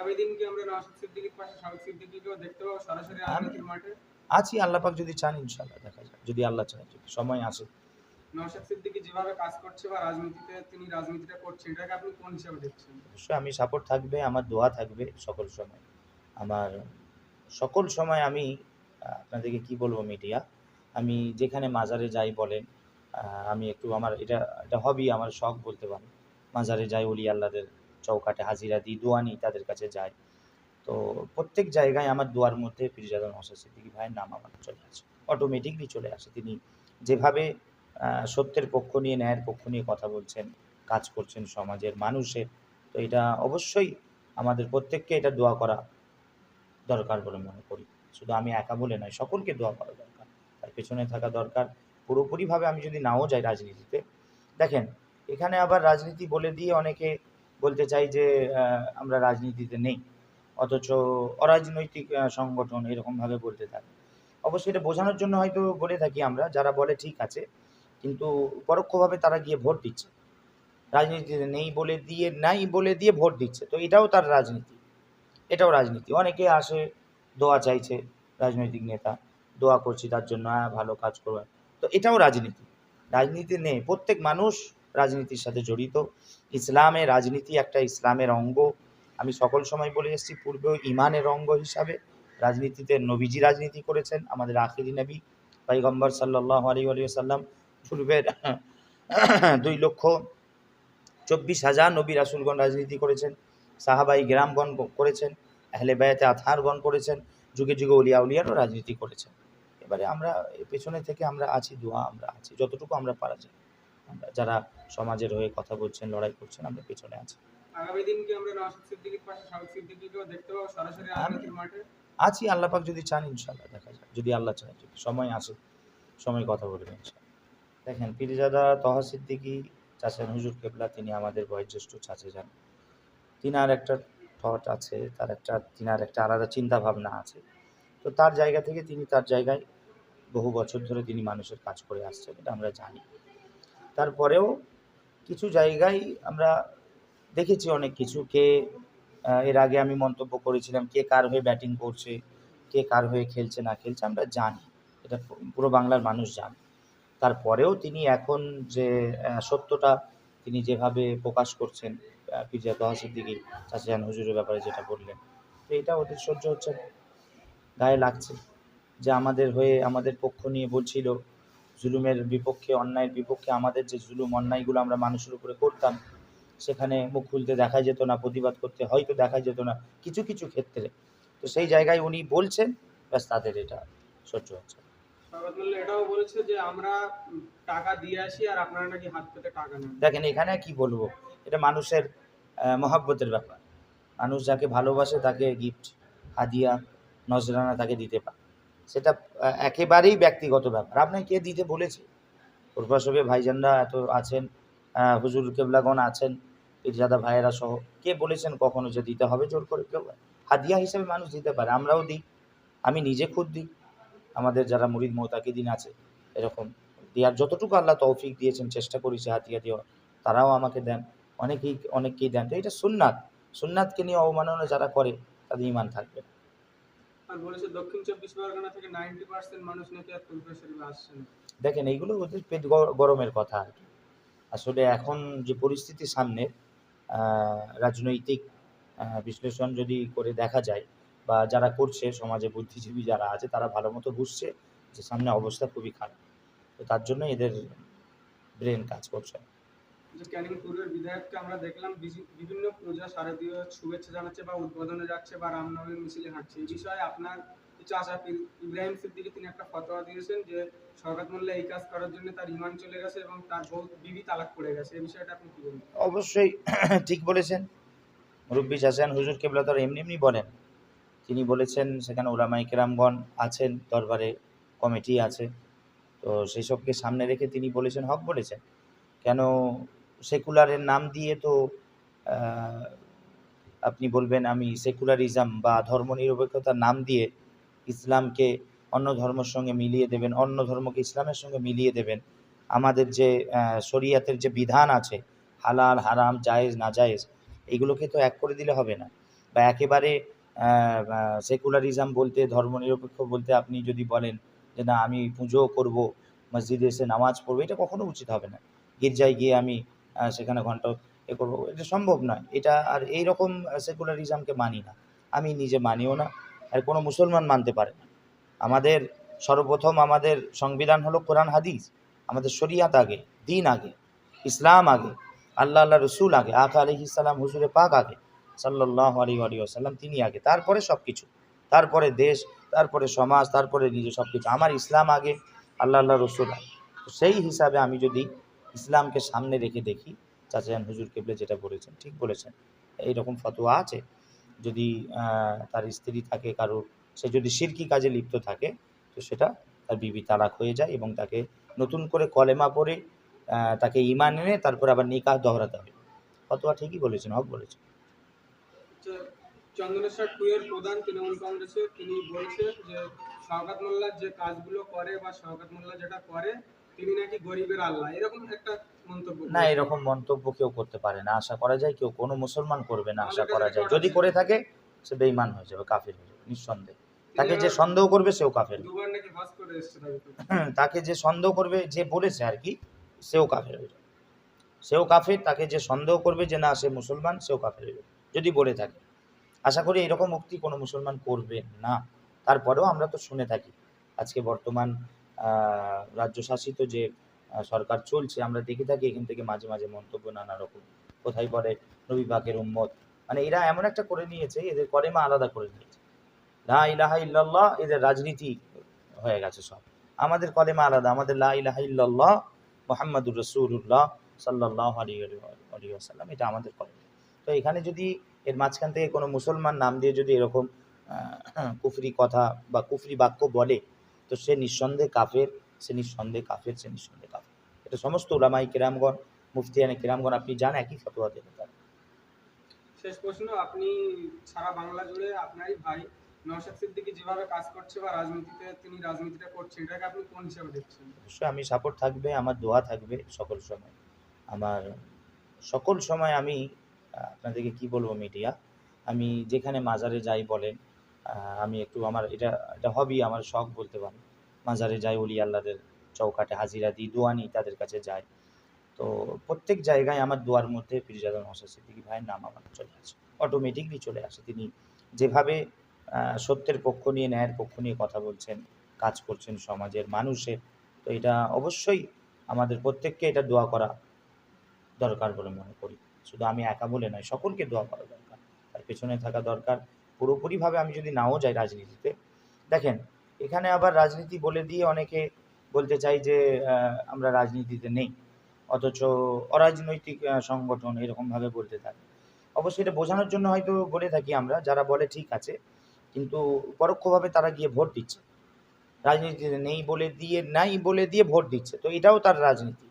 আগামী দিন কি আমরা নওশাদ সিদ্দিকীর পাশে শাহেদ সিদ্দিকীকেও দেখতে পাবো সরাসরি রাজনীতির মাঠে। আছি আল্লাহ পাক যদি চান ইনশাল্লাহ দেখা যাক যদি আল্লাহ চায় যদি সময় আসে। নওশাদ সিদ্দিকী যেভাবে কাজ করছে বা রাজনীতিতে তিনি রাজনীতিটা করছেন এটাকে আপনি কোন হিসাবে দেখছেন? অবশ্যই আমি সাপোর্ট থাকবে আমার দোয়া থাকবে সকল সময়। আমার সকল সময় আমি আপনাদেরকে কি বলব মিডিয়া আমি যেখানে মাজারে যাই বলেন আমি একটু আমার এটা এটা হবি আমার শখ বলতে পারেন। মাজারে যাই অলি আল্লাহদের চৌকাটে হাজিরা দিই, দোয়া নিই, তাদের কাছে যাই। তো প্রত্যেক জায়গায় আমার দোয়ার মধ্যে পিরজাদা নসাদ সিদ্দিকী ভাইয়ের নাম আমার চলে আসে। অটোমেটিকলি চলে আসে। তিনি যেভাবে সত্যের পক্ষ নিয়ে, ন্যায়ের পক্ষ নিয়ে কথা বলছেন, কাজ করছেন সমাজের মানুষের, তো এটা অবশ্যই আমাদের প্রত্যেককে এটা দোয়া করা দরকার বলে মনে করি। শুধু আমি একা বলে নয়, সকলকে দোয়া করা দরকার। তার পেছনে থাকা দরকার। পুরোপুরিভাবে আমি যদি নাও যাই রাজনীতিতে, দেখেন, এখানে আবার রাজনীতি বলে দিয়ে অনেকে বলতে চাই যে আমরা রাজনীতিতে নেই। অথচ অরাজনৈতিক সংগঠন এরকমভাবে বলতে থাকে। অবশ্যই এটা বোঝানোর জন্য হয়তো বলে থাকি আমরা, যারা বলে ঠিক আছে, কিন্তু পরোক্ষভাবে তারা গিয়ে ভোট দিচ্ছে। রাজনীতিতে নেই বলে দিয়ে, নাই বলে দিয়ে ভোট দিচ্ছে। তো এটাও তার রাজনীতি। এটাও রাজনীতি। অনেকে আসে, দোয়া চাইছে রাজনৈতিক নেতা, দোয়া করছি তার জন্য হ্যাঁ ভালো কাজ করবে তো এটাও রাজনীতি। রাজনীতি নেই। প্রত্যেক মানুষ রাজনীতির সাথে জড়িত। ইসলামে রাজনীতি একটা ইসলামের অঙ্গ। আমি সকল সময় বলে এসেছি, পূর্বেও ইমানের অঙ্গ হিসাবে রাজনীতিতে নবীজি রাজনীতি করেছেন, আমাদের আখিরি নবী পাইগম্বর সাল্লাহ আলী আলী সাল্লাম পূর্বের দুই লক্ষ চব্বিশ হাজার নবী রাসুলগণ রাজনীতি করেছেন, সাহাবাই গ্রামগণ করেছেন, আহলে বায়াতে আথারগণ করেছেন, যুগে যুগে উলিয়া উলিয়ারও রাজনীতি করেছেন। এবারে আমরা পেছনে থেকে আমরা আছি, দোয়া আমরা আছি, যতটুকু আমরা পারা যায়। আমরা যারা সমাজের হয়ে কথা বলছেন লড়াই করছেন আমরা পেছনে আছি। আগামী দিন কি আমরা নওশাদ সিদ্দিকীর পাশে শাহেদ সিদ্দিকীকেও দেখতে পাবো সরাসরি রাজনীতির মাঠে? আছি আল্লাহ পাক যদি চান ইনশাল্লাহ দেখা যাক। যদি আল্লাহ চায় যদি সময় আসে সময় কথা বলবেন ইনশাল্লাহ দেখেন পীরজাদা তহা সিদ্দিকী চাচেন হুজুর কেবলা তিনি আমাদের বয়োজ্যেষ্ঠ চাচে যান। তিনার একটা থট আছে তার একটা তিনার একটা আলাদা চিন্তা ভাবনা আছে। তো তার জায়গা থেকে তিনি তার জায়গায় বহু বছর ধরে তিনি মানুষের কাজ করে আসছেন এটা আমরা জানি। তারপরেও কিছু জায়গায় আমরা দেখেছি অনেক কিছু। কে এর আগে আমি মন্তব্য করেছিলাম, কে কার হয়ে ব্যাটিং করছে, কে কার হয়ে খেলছে, না খেলছে, আমরা জানি। এটা পুরো বাংলার মানুষ জানে। তারপরেও তিনি এখন যে সত্যটা তিনি যেভাবে প্রকাশ করছেন পিজা তহাসিদ্দিকি চাচান হুজুরের ব্যাপারে যেটা বললেন, তো এটা ওদের সহ্য হচ্ছে গায়ে লাগছে যে আমাদের হয়ে, আমাদের পক্ষ নিয়ে বলছিল জুলুমের বিপক্ষে অন্যায়ের বিপক্ষে আমাদের যে জুলুম অন্যায়গুলো আমরা মানুষের উপরে করতাম সেখানে মুখ খুলতে দেখা যেত না প্রতিবাদ করতে হয়তো দেখা যেত না কিছু কিছু ক্ষেত্রে। তো সেই জায়গায় উনি বলছেন ব্যাস তাদের এটা সহ্য হচ্ছে এটাও বলেছে যে আমরা টাকা দিয়ে আসি আর আপনারা নাকি হাত পেতে টাকা নেন। দেখেন এখানে কি বলব? এটা মানুষের মহাব্বতের ব্যাপার। মানুষ যাকে ভালোবাসে তাকে গিফট হাদিয়া নজরানা তাকে দিতে পারে। সেটা একেবারেই ব্যক্তিগত ব্যাপার। আপনাকে কে দিতে বলেছে? প্রভাসবে ভাইজানরা এত আছেন হুজুর কেবলাগণ আছেন, পীরজাদা ভাইয়েরা সহ। কে বলেছেন কখনো যে দিতে হবে জোর করে? কেউ হাদিয়া হিসেবে মানুষ দিতে পারে, আমরাও দিই, আমি নিজে খুদ দিই। আমাদের যারা মুরিদ মোতাকিদিন আছে, এরকম দেওয়ার যতটুকু আল্লাহ তৌফিক দিয়েছেন, চেষ্টা করেছি হাতিয়া দেওয়া তারাও আমাকে দেন, অনেকেই, অনেককেই দেন। তো এটা সুন্নাত। সুন্নাতকে নিয়ে অবমাননা যারা করে, তাদের ইমান থাকবে। আর বলেছে দক্ষিণ চব্বিশ পরগনা থেকে নাইনটি পার্সেন্ট মানুষ নাকি আর ফুলফিল শরীফে আসছে না। দেখেন, এইগুলো ওদের পেট গরমের কথা আর কি। আসলে এখন যে পরিস্থিতি সামনে রাজনৈতিক বিশ্লেষণ যদি করে দেখা যায় বা যারা করছে, সমাজে বুদ্ধিজীবী যারা আছে, তারা ভালো মতো বুঝছে যে সামনে অবস্থা খুবই খারাপ। তো তার জন্য এদের ব্রেন কাজ করছে। যে ক্যানিং পূর্বের বিধায়ককে আমরা দেখলাম বিভিন্ন পূজা শারদীয় শুভেচ্ছা জানাচ্ছে বা উদ্বোধনে যাচ্ছে বা রামনবমীর মিছিলে হাঁটছে। এই বিষয়ে আপনার চাচা পীর ইব্রাহিম সিদ্দিকে তিনি একটা ফতোয়া দিয়েছেন যে শওকত মোল্লা এই কাজ করার জন্য তার ইমান চলে গেছে এবং তার বউ বিবি তালাক পড়ে গেছে। এই বিষয়টা আপনি কি বলবেন? অবশ্যই ঠিক বলেছেন। মুরব্বী চাচান হুজুর কেবলা তো আর এমনি এমনি বলেন। তিনি বলেছেন সেখানে ওলামাই কেরামগণ আছেন, দরবারে কমিটি আছে। তো সেই সবকে সামনে রেখে তিনি বলেছেন, হক বলেছেন। কেন সেকুলারের নাম দিয়ে তো আপনি বলবেন আমি সেকুলারিজম বা ধর্মনিরপেক্ষতার নাম দিয়ে ইসলামকে অন্য ধর্মের সঙ্গে মিলিয়ে দেবেন, অন্য ধর্মকে ইসলামের সঙ্গে মিলিয়ে দেবেন। আমাদের যে শরিয়াতের যে বিধান আছে, হালাল, হারাম, জায়েজ, না জায়েজ এইগুলোকে তো এক করে দিলে হবে না। বা একেবারে সেকুলারিজম বলতে, ধর্মনিরপেক্ষ বলতে আপনি যদি বলেন যে না আমি পুজো করব, মসজিদে এসে নামাজ পড়ব, এটা কখনো উচিত হবে না। গির্জায় গিয়ে আমি সেখানে ঘণ্টা এ করব। এটা সম্ভব নয়। এটা আর এই রকম সেকুলারিজমকে মানি না। আমি নিজে মানিও না, আর কোনো মুসলমান মানতে পারে না। আমাদের সর্বপ্রথম আমাদের সংবিধান হলো কোরআন, হাদিস। আমাদের শরিয়াত আগে, দিন আগে, ইসলাম আগে, আল্লাহ আল্লাহ, রসুল আগে আকা আলহি ইসলাম হুজুরে পাক আগে সাল্লাহ আলী আলী আসাল্লাম তিনি আগে। তারপরে সব কিছু তারপরে দেশ, তারপরে সমাজ, তারপরে নিজে সব কিছু আমার ইসলাম আগে, আল্লাহ আল্লাহ, রসুল আগে। সেই হিসাবে আমি যদি ইসলামকে সামনে রেখে দেখি। চাচান হুজুর কেবলে যেটা বলেছেন ঠিক বলেছেন। এইরকম ফতোয়া আছে। যদি তার স্ত্রী থাকে কারোর সে যদি সিরকি কাজে লিপ্ত থাকে তো সেটা তার বিবি তালাক হয়ে যায় এবং তাকে নতুন করে কলেমা আহ, তাকে ইমান এনে তারপর আবার নিকাহ দহরাতে হবে ফতোয়া ঠিকই বলেছেন হক বলেছেন। চন্দনেশ্বর টু এর প্রধান তৃণমূল কংগ্রেসের তিনি যে শওকাত মোল্লা যে কাজগুলো করে বা শওকাত মোল্লা যেটা করে তিনি নাকি গরিবের আল্লাহ। এরকম একটা মন্তব্য না এরকম মন্তব্য কেউ করতে পারে না। আশা করা যায় কেউ কোনো মুসলমান করবে না আশা করা যায়। যদি করে থাকে সে বেঈমান হয়ে যাবে কাফির হয়ে যাবে নিঃসন্দেহে। তাকে যে সন্দেহ করবে সেও কাফের। তাকে যে সন্দেহ করবে যে বলেছে আর কি সেও কাফের হয়ে যাবে। সেও কাফের তাকে যে সন্দেহ করবে যে না সে মুসলমান সেও কাফের হয়ে যাবে। যদি বলে থাকে। আশা করি এরকম উক্তি কোনো মুসলমান করবে না। তারপরেও আমরা তো শুনে থাকি। আজকে বর্তমান আহ, রাজ্য শাসিত যে সরকার চলছে আমরা দেখে থাকি এখান থেকে মাঝে মাঝে মন্তব্য নানা রকম। কোথায় পরে নবী পাকের উম্মত? মানে এরা এমন একটা করে নিয়েছে এদের করেমা আলাদা করে নিয়েছে। লা ইলাহা ইল্লাল্লাহ এদের রাজনীতি হয়ে গেছে সব। আমাদের কলেমা আলাদা আমাদের লা ইলাহা ইল্লাল্লাহ মোহাম্মদুর রসুল্লাহ সাল্লাহ আলী আলী আসাল্লাম এটা আমাদের কলেমা তো এখানে যদি এর মাঝখান থেকে কোনো মুসলমান নাম দিয়ে যদি এরকম কুফরি কথা বা কুফরি বাক্য বলে তো সে নিঃসন্দেহে কাফের সে নিঃসন্দেহে কাফের সে নিঃসন্দেহে কাফের। এটা সমস্ত ওলামাই কেরামগণ মুফতিয়ানে কেরামগণ আপনি জান একই ফতোয়া দেবে তারা শেষ প্রশ্ন আপনি সারা বাংলা জুড়ে আপনারই ভাই নওশাদ সিদ্দিকী যেভাবে কাজ করছে বা রাজনীতিতে তিনি রাজনীতিটা করছেন এটাকে আপনি কোন হিসাবে দেখছেন? অবশ্যই আমি সাপোর্ট থাকবে আমার দোয়া থাকবে সকল সময়। আমার সকল সময় আমি আপনাদেরকে কি বলব মিডিয়া? আমি যেখানে মাজারে যাই বলেন আমি একটু আমার এটা এটা হবি আমার শখ বলতে পারেন। মাজারে যাই অলি আল্লাহদের চৌকাটে হাজিরা দিই, দোয়া নিই, তাদের কাছে যাই। তো প্রত্যেক জায়গায় আমার দোয়ার মধ্যে ফিরজাদা নসাদ সিদ্দিকী ভাইয়ের নাম আমার চলে আসে। অটোমেটিকলি চলে আসে। তিনি যেভাবে সত্যের পক্ষ নিয়ে, ন্যায়ের পক্ষ নিয়ে কথা বলছেন, কাজ করছেন সমাজের মানুষের, তো এটা অবশ্যই আমাদের প্রত্যেককে এটা দোয়া করা দরকার বলে মনে করি। শুধু আমি একা বলে নয়, সকলকে দোয়া করা দরকার। তার পেছনে থাকা দরকার। পুরোপুরিভাবে আমি যদি নাও যাই রাজনীতিতে, দেখেন, এখানে আবার রাজনীতি বলে দিয়ে অনেকে বলতে চাই যে আমরা রাজনীতিতে নেই, অথচ অরাজনৈতিক সংগঠন এরকমভাবে বলতে থাকে। অবশ্যই এটা বোঝানোর জন্য হয়তো বলে থাকি আমরা, যারা বলে ঠিক আছে, কিন্তু পরোক্ষভাবে তারা গিয়ে ভোট দিচ্ছে। রাজনীতিতে নেই বলে দিয়ে, নাই বলে দিয়ে ভোট দিচ্ছে, তো এটাও তার রাজনীতি।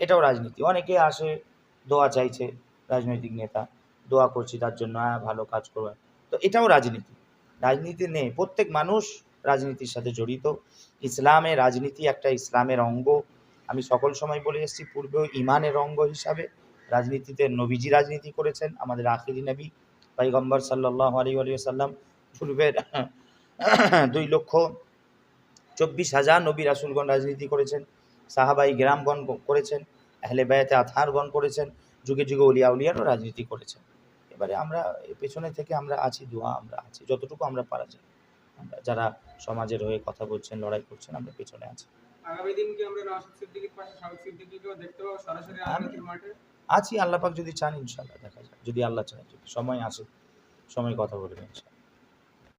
এটাও রাজনীতি। অনেকে আসে, দোয়া চাইছে রাজনৈতিক নেতা, দোয়া করছি তার জন্য হ্যাঁ ভালো কাজ করবে তো এটাও রাজনীতি। রাজনীতি নেই। প্রত্যেক মানুষ রাজনীতির সাথে জড়িত। ইসলামে রাজনীতি একটা ইসলামের অঙ্গ। আমি সকল সময় বলে এসেছি, পূর্বেও ইমানের অঙ্গ হিসাবে রাজনীতিতে নবীজি রাজনীতি করেছেন। আমাদের আখিরি নবী পাইগম্বর সাল্লাহ আলী আলী সাল্লাম পূর্বের দুই লক্ষ চব্বিশ হাজার নবী রাসুলগণ রাজনীতি করেছেন, সাহাবাই গ্রামগণ করেছেন, আহলে বায়াতে আথারগণ করেছেন, যুগে যুগে উলিয়া উলিয়ারও রাজনীতি করেছেন। এবারে আমরা পেছনে থেকে আমরা আছি দোয়া আমরা আছি যতটুকু আমরা পারা যায়। আমরা যারা সমাজের হয়ে কথা বলছেন লড়াই করছেন আমরা পেছনে আছি। আছি আল্লাহ পাক যদি চান ইনশাল্লাহ দেখা যায় যদি আল্লাহ চান যদি সময় আসে সময় কথা বলবেন ইনশাল্লাহ